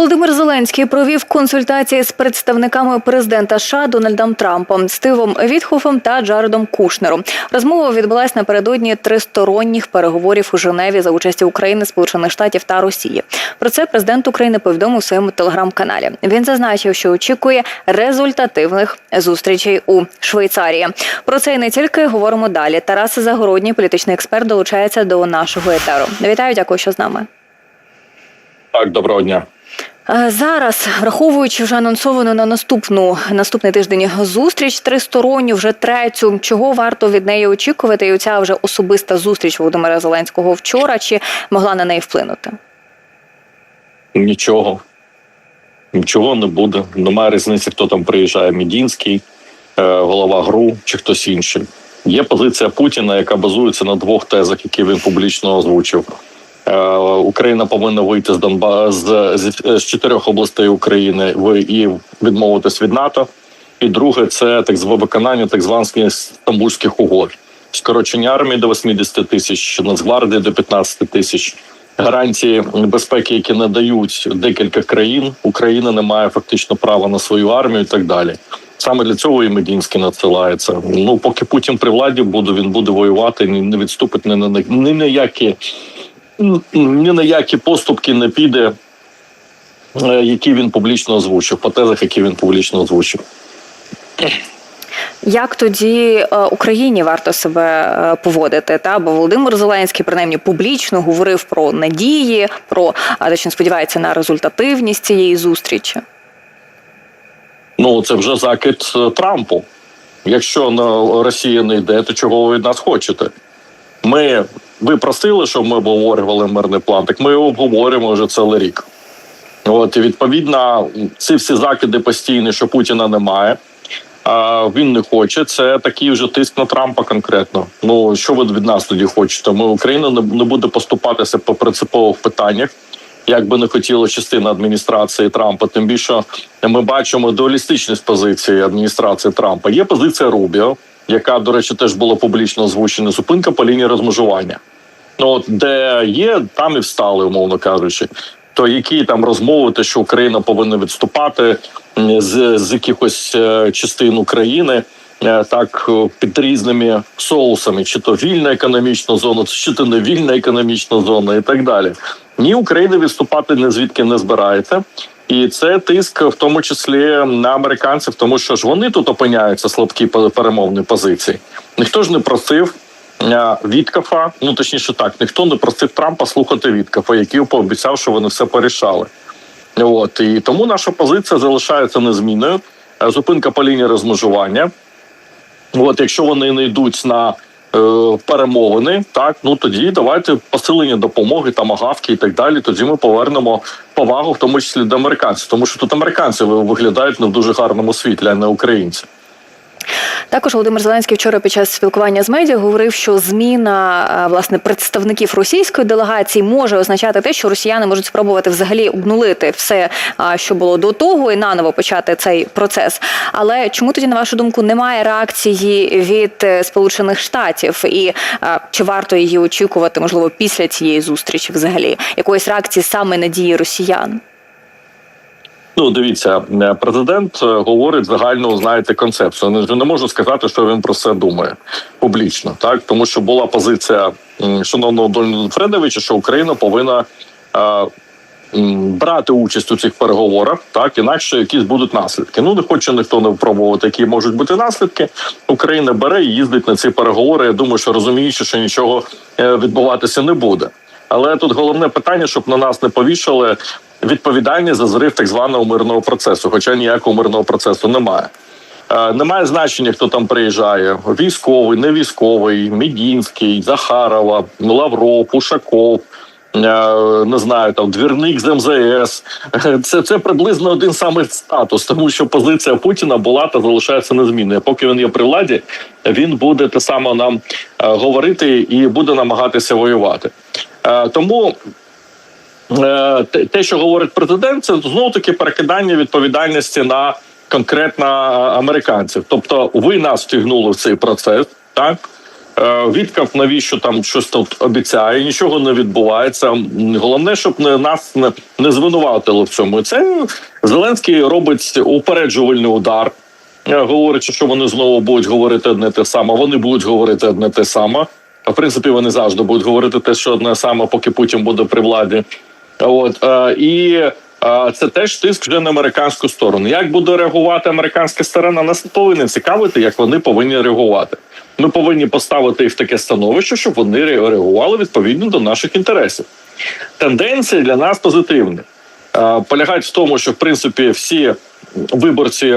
Володимир Зеленський провів консультації з представниками президента США Дональдом Трампом, Стивом Вітхофом та Джаредом Кушнером. Розмова відбулась напередодні тристоронніх переговорів у Женеві за участі України, Сполучених Штатів та Росії. Про це президент України повідомив у своєму телеграм-каналі. Він зазначив, що очікує результативних зустрічей у Швейцарії. Про це і не тільки говоримо далі. Тарас Загородній, політичний експерт, долучається до нашого етеру. Вітаю, дякую, що з нами. Так, доброго дня. Е, Зараз, враховуючи вже анонсовану на наступну наступний тиждень зустріч тристоронню, вже третю, чого варто від неї очікувати, і оця вже особиста зустріч Володимира Зеленського вчора, чи могла на неї вплинути? Нічого. Нічого не буде. Немає різниці, хто там приїжджає. Мідінський, е, голова ГРУ чи хтось інший. Є позиція Путіна, яка базується на двох тезах, які він публічно озвучив. Е, Україна повинна вийти з Донба з, з, з чотирьох областей України в- і відмовитись від НАТО. І друге, це так зване виконання так званих стамбульських угод. Скорочення армії до 80 тисяч, Нацгвардії до 15 тисяч. Гарантії безпеки, які надають декілька країн, Україна не має фактично права на свою армію і так далі. Саме для цього і Медінський надсилається. Ну поки Путін при владі буде, він буде воювати, не відступить ні на ні на які ні на які поступки не піде, е, які він публічно озвучив, по тезах, які він публічно озвучив. Як тоді е, Україні варто себе е, поводити? Та бо Володимир Зеленський принаймні публічно говорив про надії, про точно сподівається на результативність цієї зустрічі. Ну це вже закид Трампу. Якщо на Росія не йде, то чого ви від нас хочете? Ми ви просили, щоб ми обговорювали мирний план. Так ми його обговорюємо вже цілий рік. От і відповідно, ці всі закиди постійні, що Путіна немає. А він не хоче. Це такий вже тиск на Трампа конкретно. Ну що ви від нас тоді хочете? Ми Україна не, буде поступатися по принципових питаннях. Як би не хотіла частина адміністрації Трампа, тим більше ми бачимо дуалістичність позиції адміністрації Трампа. Є позиція Рубіо, яка, до речі, теж була публічно озвучена. Зупинка по лінії розмежування. Ну от де є, там і встали, умовно кажучи. То які там розмови, те, що Україна повинна відступати з, з якихось е, частин України, е, так під різними соусами, чи то вільна економічна зона, чи то не вільна економічна зона, і так далі. Ні, Україна відступати не звідки не збирається. І це тиск, в тому числі на американців, тому що ж вони тут опиняються слабкі перемовні позиції. Ніхто ж не просив Віткафа, ну точніше так, ніхто не просив Трампа слухати Віткафа, який пообіцяв, що вони все порішали. От і тому наша позиція залишається незмінною. Е, Зупинка по лінії розмежування. От, якщо вони не йдуть на е, перемовини, так ну тоді давайте посилення допомоги, там агавки і так далі. Тоді ми повернемо повагу, в тому числі до американців, тому що тут американці виглядають не в дуже гарному світлі, а не українці. Також Володимир Зеленський вчора під час спілкування з медіа говорив, що зміна е, власне представників російської делегації може означати те, що росіяни можуть спробувати взагалі обнулити все, що було до того, і наново почати цей процес. Але чому тоді, на вашу думку, немає реакції від е, Сполучених Штатів? І е, чи варто її очікувати, можливо, після цієї зустрічі, взагалі якоїсь реакції саме на дії росіян? Ну, дивіться, е, президент е, говорить загальну, знаєте, концепцію. Не, не можу сказати, що він про це думає публічно, так тому що була позиція шановного Дональда Фредовича, що Україна повинна. е, Брати участь у цих переговорах, так інакше якісь будуть наслідки. Ну не хоче ніхто не впробувати, які можуть бути наслідки. Україна бере і їздить на ці переговори. Я думаю, що розуміючи, що нічого е, відбуватися не буде. Але тут головне питання, щоб на нас не повішали відповідальність за зрив так званого мирного процесу, хоча ніякого мирного процесу немає. Е, Немає значення, хто там приїжджає: військовий, не військовий, Мідінський, Захарова, Лавров, Ушаков. е, Не знаю, там двірник з МЗС. Е, Це, це приблизно один самий статус, тому що позиція Путіна була та залишається незмінною. Поки він є при владі, він буде те саме нам говорити і буде намагатися воювати. Тому те, те, що говорить президент, це знову таки перекидання відповідальності на конкретно американців. Тобто, ви нас втягнули в цей процес, так Е, Відкав, навіщо там щось тут обіцяє, нічого не відбувається. Головне, щоб не нас не, не звинуватили в цьому. Це Зеленський робить упереджувальний удар, е, говорячи, що вони знову будуть говорити одне те саме. Вони будуть говорити одне те саме. В принципі, вони завжди будуть говорити те, що одне саме, поки Путін буде при владі. От е, і е, це теж тиск вже на американську сторону. Як буде реагувати американська сторона? Нас не повинен цікавити, як вони повинні реагувати. Ми повинні поставити їх в таке становище, щоб вони реагували відповідно до наших інтересів. Тенденції для нас позитивні. Е, Полягають в тому, що в принципі всі виборці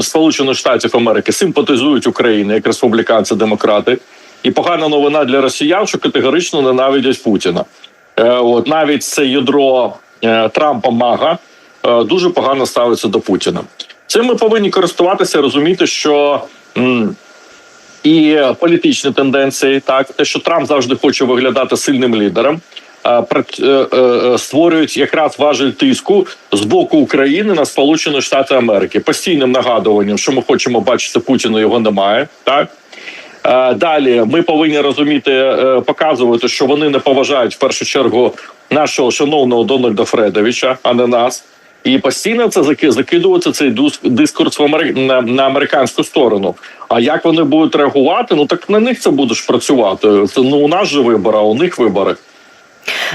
Сполучених Штатів Америки симпатизують Україні як республіканці, демократи. І погана новина для росіян, що категорично ненавидять Путіна. Е, От навіть це ядро е, Трампа Мага е, дуже погано ставиться до Путіна. Цим ми повинні користуватися, розуміти, що і політичні тенденції, так те, що Трамп завжди хоче виглядати сильним лідером. Створюють якраз важель тиску з боку України на Сполучені Штати Америки постійним нагадуванням, що ми хочемо бачити Путіна, його немає. Так Далі ми повинні розуміти, е, показувати, що вони не поважають в першу чергу нашого шановного Дональда Фредовича, а не нас. І постійно це заки- закидувати цей дискурс на американську сторону. А як вони будуть реагувати? Ну так на них це будеш працювати. Це ну у нас же вибори, а у них вибори.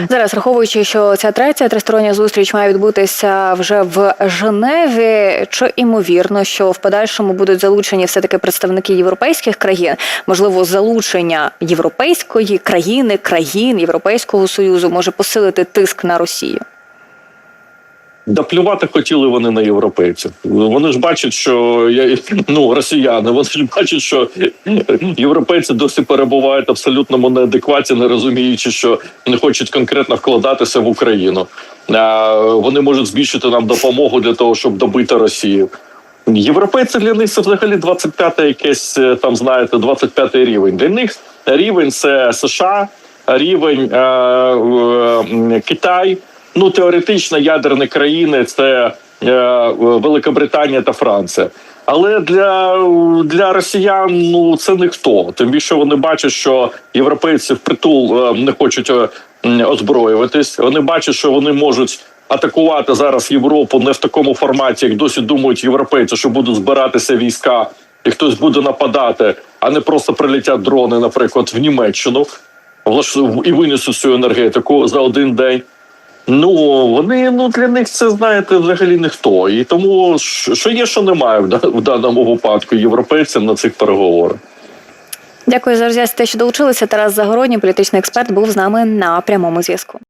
Зараз, враховуючи, що ця третя тристороння зустріч має відбутися вже в Женеві, чи імовірно, що в подальшому будуть залучені все таки представники європейських країн, можливо, залучення європейської країни, країн Європейського союзу може посилити тиск на Росію. Да плювати хотіли вони на європейців. Вони ж бачать, що я ну росіяни. Вони ж бачать, що європейці досі перебувають абсолютному неадекваті, не розуміючи, що не хочуть конкретно вкладатися в Україну. Вони можуть збільшити нам допомогу для того, щоб добити Росію. Європейці для них це взагалі 25-те якесь е, там, знаєте, 25-й рівень. Для них рівень це США, рівень е, е, Китай. Ну, теоретично ядерні країни це е, Великобританія та Франція. Але для, для росіян ну це ніхто. Тим більше вони бачать, що європейці впритул е, не хочуть е, озброюватись. Вони бачать, що вони можуть атакувати зараз Європу не в такому форматі, як досі думають європейці, що будуть збиратися війська, і хтось буде нападати, а не просто прилетять дрони, наприклад, в Німеччину і винесуть цю енергетику за один день. Ну вони ну для них це знаєте взагалі ніхто. І тому що є, що немає в даному випадку європейцям на цих переговорах. Дякую за роз'яснення, що долучилися. Тарас Загородній, політичний експерт, був з нами на прямому зв'язку.